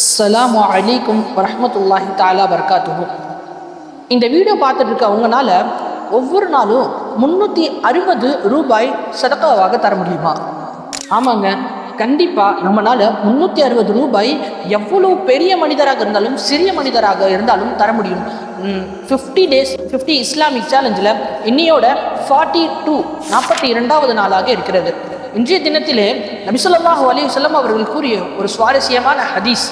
அஸ்லாம் அலிக்கும் வரமத்துல்லாஹி தாலா வர்காத்துகும் இந்த வீடியோ பார்த்துட்டு இருக்கவங்கனால ஒவ்வொரு நாளும் முந்நூற்றி அறுபது ரூபாய் சதக்காவாக தர முடியுமா? ஆமாங்க கண்டிப்பாக நம்மளால் முந்நூற்றி அறுபது ரூபாய் எவ்வளோ பெரிய மனிதராக இருந்தாலும் சிறிய மனிதராக இருந்தாலும் தர முடியும். ஃபிஃப்டி டேஸ் ஃபிஃப்டி இஸ்லாமிக் சேலஞ்சில் இன்னையோட ஃபார்ட்டி டூ நாற்பத்தி இரண்டாவது நாளாக இருக்கிறது. இன்றைய தினத்திலே நபிசல்லாஹு அலி வஸல்லம் அவர்கள் கூறிய ஒரு சுவாரஸ்யமான ஹதீஸ்.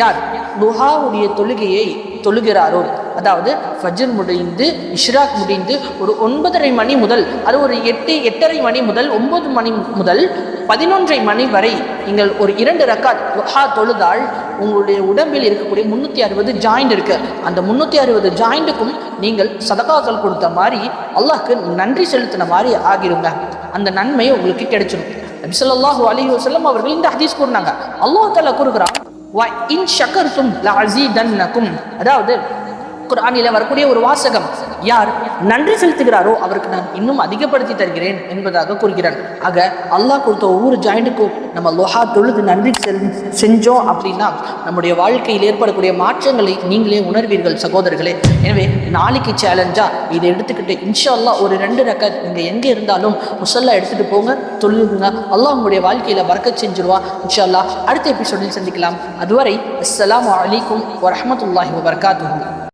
யார்? லுஹாவுடைய தொழுகையை தொழுகிறாரோ. அதாவது ஃபஜர் முடிந்து இஷ்ராக் முடிந்து ஒரு ஒன்பதரை மணி முதல் அது ஒரு எட்டு எட்டரை மணி முதல் ஒன்பது மணி முதல் பதினொன்றை மணி வரை நீங்கள் ஒரு இரண்டு ரக்காத் லுஹா தொழுதால் உங்களுடைய உடம்பில் இருக்கக்கூடிய முந்நூற்றி அறுபது ஜாயிண்ட் இருக்குது அந்த முந்நூற்றி அறுபது ஜாயிண்ட்டுக்கும் நீங்கள் சதகாக்கள் கொடுத்த மாதிரி அல்லாஹ்க்கு நன்றி செலுத்தின மாதிரி ஆகிருங்க. அந்த நன்மை உங்களுக்கு கிடைச்சிடும் நபிசல்லாஹு அலி வசல்லம் அவர்கள் இந்த ஹதீஸ் கூறினாங்க. அல்லாஹ் தாலா கூறுகிறான் வ இன் ஷக்கர்தும் லஅஸீதன்னகும் அதாவது குரானில வரக்கூடிய ஒரு வாசகம். யார் நன்றி செலுத்துகிறாரோ அவருக்கு நான் இன்னும் அதிகப்படுத்தி தருகிறேன் என்பதாக கூறுகிறான் ஆக அல்லாஹ் கொடுத்த ஒவ்வொரு ஜாயிண்ட்டுக்கும் நம்ம லொஹா தொழுது நன்றி செல் செஞ்சோம் அப்படின்னா நம்முடைய வாழ்க்கையில் ஏற்படக்கூடிய மாற்றங்களை நீங்களே உணர்வீர்கள் சகோதரர்களே. எனவே நாளைக்கு சேலஞ்சா இதை எடுத்துக்கிட்டு இன்ஷால்லா ஒரு ரெண்டு ரக்க நீங்கள் எங்கே இருந்தாலும் முசல்லா எடுத்துகிட்டு போங்க தொழுதுங்க அல்லாஹ் உங்களுடைய வாழ்க்கையில் வரக்க செஞ்சிருவா. இன்ஷா அல்லாஹ் அடுத்த எபிசோடில் சந்திக்கலாம். அதுவரை அஸ்லாம் வலைக்கும் வரமத்துல்லாஹி வபரகாத்துஹு.